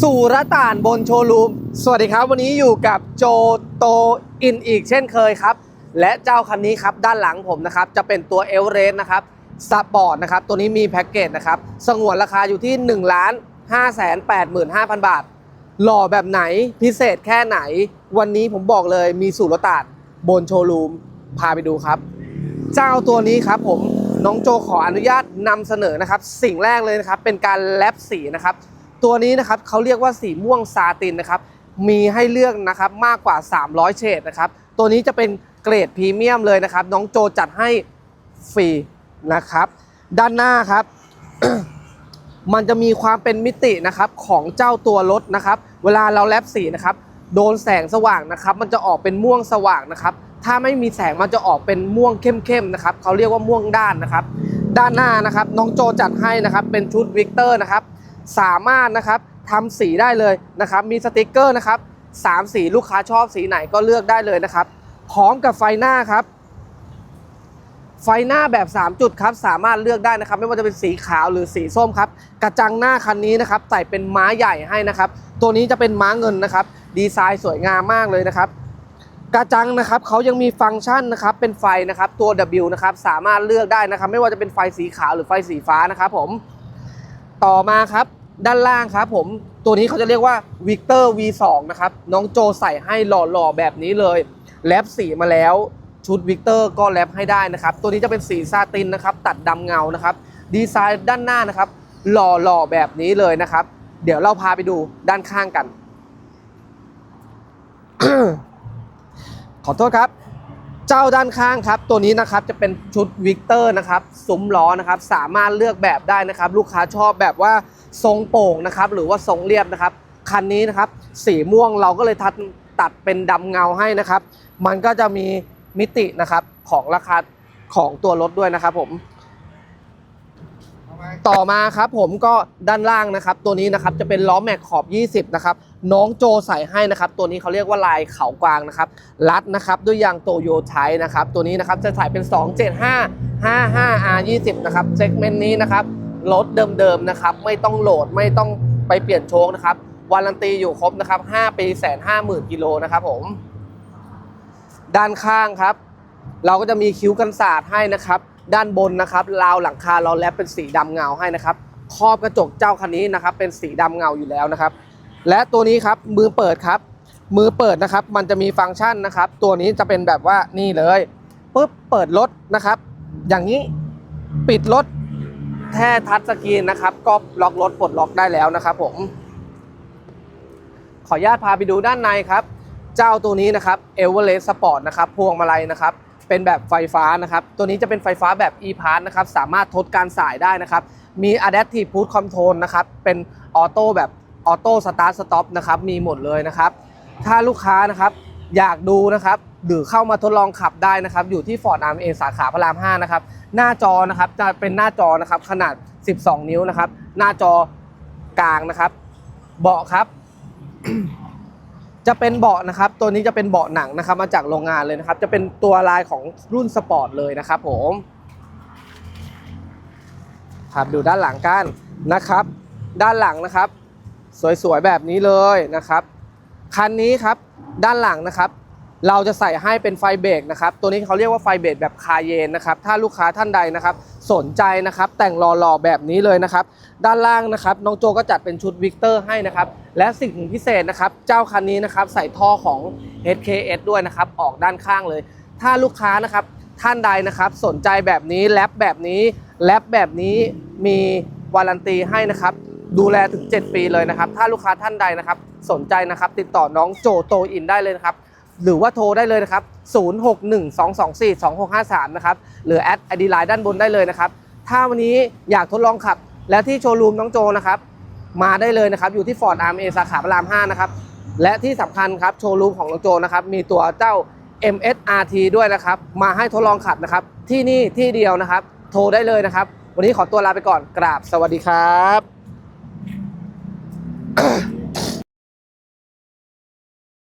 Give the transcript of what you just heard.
สุรต่านบนโชว์รูม สวัสดีครับ วันนี้อยู่กับโจโตอินอีกเช่นเคยครับ และเจ้าคันนี้ครับ ด้านหลังผมนะครับ จะเป็นตัวเอลเรสนะครับสปอร์ตนะครับ ตัวนี้มีแพ็กเกจนะครับ สงวนราคาอยู่ที่1ล้าน5 8 5 0 0 0 บาท หล่อแบบไหนพิเศษแค่ไหน วันนี้ผมบอกเลยมีสุรต่านบนโชว์รูม พาไปดูครับ เจ้าตัวนี้ครับผมน้องโจขออนุญาตนำเสนอนะครับ สิ่งแรกเลยนะครับเป็นการแลบสีนะครับ ตัวนี้นะครับเขาเรียกว่าสีม่วงซาตินนะครับมีให้เลือกนะครับมากกว่า 300 เฉดนะครับตัวนี้จะเป็นเกรดพรีเมียมเลยนะครับ น้องโจจัดให้ฟรีนะครับ ด้านหน้าครับ มันจะมีความเป็นมิตินะครับของเจ้าตัวรถนะครับ เวลาเราแลบสีนะครับ โดนแสงสว่างนะครับ มันจะออกเป็นม่วงสว่างนะครับ ถ้าไม่มีแสงมันจะออกเป็นม่วงเข้มๆนะครับเขาเรียกว่าม่วงด้านนะครับ ด้านหน้านะครับ น้องโจจัดให้นะครับ เป็นชุดวิกเตอร์นะครับ สามารถนะครับทำสีได้เลยนะครับมีสติกเกอร์นะครับสามสีลูกค้าชอบสีไหนก็เลือกได้เลยนะครับ พร้อมกับไฟหน้าครับ ไฟหน้าแบบ 3 จุดครับ สามารถเลือกได้นะครับ ไม่ว่าจะเป็นสีขาวหรือสีส้มครับ กระจังหน้าคันนี้นะครับใส่เป็นม้าใหญ่ให้นะครับ ตัวนี้จะเป็นม้าเงินนะครับ ดีไซน์สวยงามมากเลยนะครับ กระจังนะครับเขายังมีฟังก์ชันนะครับ เป็นไฟนะครับตัว W นะครับสามารถเลือกได้นะครับ ไม่ว่าจะเป็นไฟสีขาวหรือไฟสีฟ้านะครับ ผม ต่อมาครับ ด้านล่างครับผมตัวนี้เขาจะเรียกว่า Victor V2 นะครับน้องโจใส่ให้หล่อๆแบบนี้เลยแลบสีมาแล้วชุดวิกเตอร์ก็แลบให้ได้นะครับ ตัวนี้จะเป็นสีซาตินนะครับ ตัดดำเงานะครับ ดีไซน์ด้านหน้านะครับ หล่อๆแบบนี้เลยนะครับ เดี๋ยวเราพาไปดูด้านข้างกัน ขอโทษครับ เจ้าด้านข้างครับ ตัวนี้นะครับจะเป็นชุดวิกเตอร์นะครับ ซุ้มล้อนะครับ สามารถเลือกแบบได้นะครับ ลูกค้าชอบแบบว่า ทรงโป่งนะครับหรือว่าทรงเรียบนะครับคันนี้นะครับสีม่วงเราก็เลยทัดตัดเป็นดำเงาให้นะครับ มันก็จะมีมิตินะครับของราคาของตัวรถด้วยนะครับผม ต่อมาครับผมก็ด้านล่างนะครับ ตัวนี้นะครับจะเป็นล้อแม็กขอบ 20 นะครับ น้องโจใส่ให้นะครับ ตัวนี้เขาเรียกว่าลายเขากวางนะครับ รัดนะครับด้วยยางโตโยไทนะครับ ตัวนี้นะครับจะใส่เป็น 275 55 R 20 นะครับเซกเมนต์นี้นะครับ รถเดิมๆนะครับ ไม่ต้องโหลดไม่ต้องไปเปลี่ยนโชคนะครับวารันตีอยู่ครบนะครับ5ปีแสนห้าหมื่นกิโลนะครับผม ด้านข้างครับ เราก็จะมีคิ้วกันศาสตร์ให้นะครับ ด้านบนนะครับราวหลังคาเราแลบเป็นสีดำเงาให้นะครับครอบกระจกเจ้าคันนี้นะครับ เป็นสีดำเงาอยู่แล้วนะครับ และตัวนี้ครับมือเปิดครับ มือเปิดนะครับ มันจะมีฟังก์ชันนะครับ ตัวนี้จะเป็นแบบว่านี่เลยปุ๊บเปิดรถนะครับ อย่างนี้ปิดรถ แค่ทัชสกรีนนะครับ ก็ล็อกรถปลดล็อกได้แล้วนะครับผม ขออนุญาตพาไปดูด้านในครับ เจ้าตัวนี้นะครับ e v e r e s t Sport นะครับ พวงมาลัยนะครับ เป็นแบบไฟฟ้านะครับ ตัวนี้จะเป็นไฟฟ้าแบบ e-pass นะครับ สามารถทดการสายได้นะครับ มี adaptive cruise control นะครับ เป็นออโต้แบบออโต้สตาร์ทสต็อปนะครับ มีหมดเลยนะครับ ถ้าลูกค้านะครับอยากดูนะครับ หรือเข้ามาทดลองขับได้นะครับ อยู่ที่ Ford Arm A สาขาพระราม 5 นะครับ หน้าจอนะครับจะเป็นหน้าจอนะครับขนาด 12 นิ้วนะครับ หน้าจอกลางนะครับ เบาะครับ จะเป็นเบาะนะครับ ตัวนี้จะเป็นเบาะหนังนะครับ มาจากโรงงานเลยนะครับ จะเป็นตัวลายของรุ่นสปอร์ตเลยนะครับผมครับดูด้านหลังกันนะครับ ด้านหลังนะครับ สวยๆแบบนี้เลยนะครับ คันนี้ครับด้านหลังนะครับ เราจะใส่ให้เป็นไฟเบรกนะครับ ตัวนี้เขาเรียกว่าไฟเบรกแบบคาเยนนะครับ ถ้าลูกค้าท่านใดนะครับ สนใจนะครับ แต่งหล่อๆแบบนี้เลยนะครับ ด้านล่างนะครับ น้องโจก็จัดเป็นชุดวิกเตอร์ให้นะครับ และสิ่งพิเศษนะครับ เจ้าคันนี้นะครับ ใส่ท่อของ HKS ด้วยนะครับ ออกด้านข้างเลย ถ้าลูกค้านะครับ ท่านใดนะครับ สนใจแบบนี้ แลปแบบนี้ แลปแบบนี้ มีวารันตีให้นะครับ ดูแลถึง 7 ปีเลยนะครับ ถ้าลูกค้าท่านใดนะครับ สนใจนะครับ ติดต่อน้องโจโตอินได้เลยนะครับ หรือว่าโทรได้เลยนะครับ 0612242653 นะครับ หรือแอดไอดีไลน์ด้านบนได้เลยนะครับ ถ้าวันนี้อยากทดลองขับ และที่โชว์รูมน้องโจนะครับ มาได้เลยนะครับ อยู่ที่ Ford Arm A สาขาพระราม 5 นะครับ และที่สำคัญครับ โชว์รูมของน้องโจนะครับ มีตัวเจ้า MSRT ด้วยนะครับ มาให้ทดลองขับนะครับ ที่นี่ที่เดียวนะครับ โทรได้เลยนะครับ วันนี้ขอตัวลาไปก่อน กราบสวัสดีครับ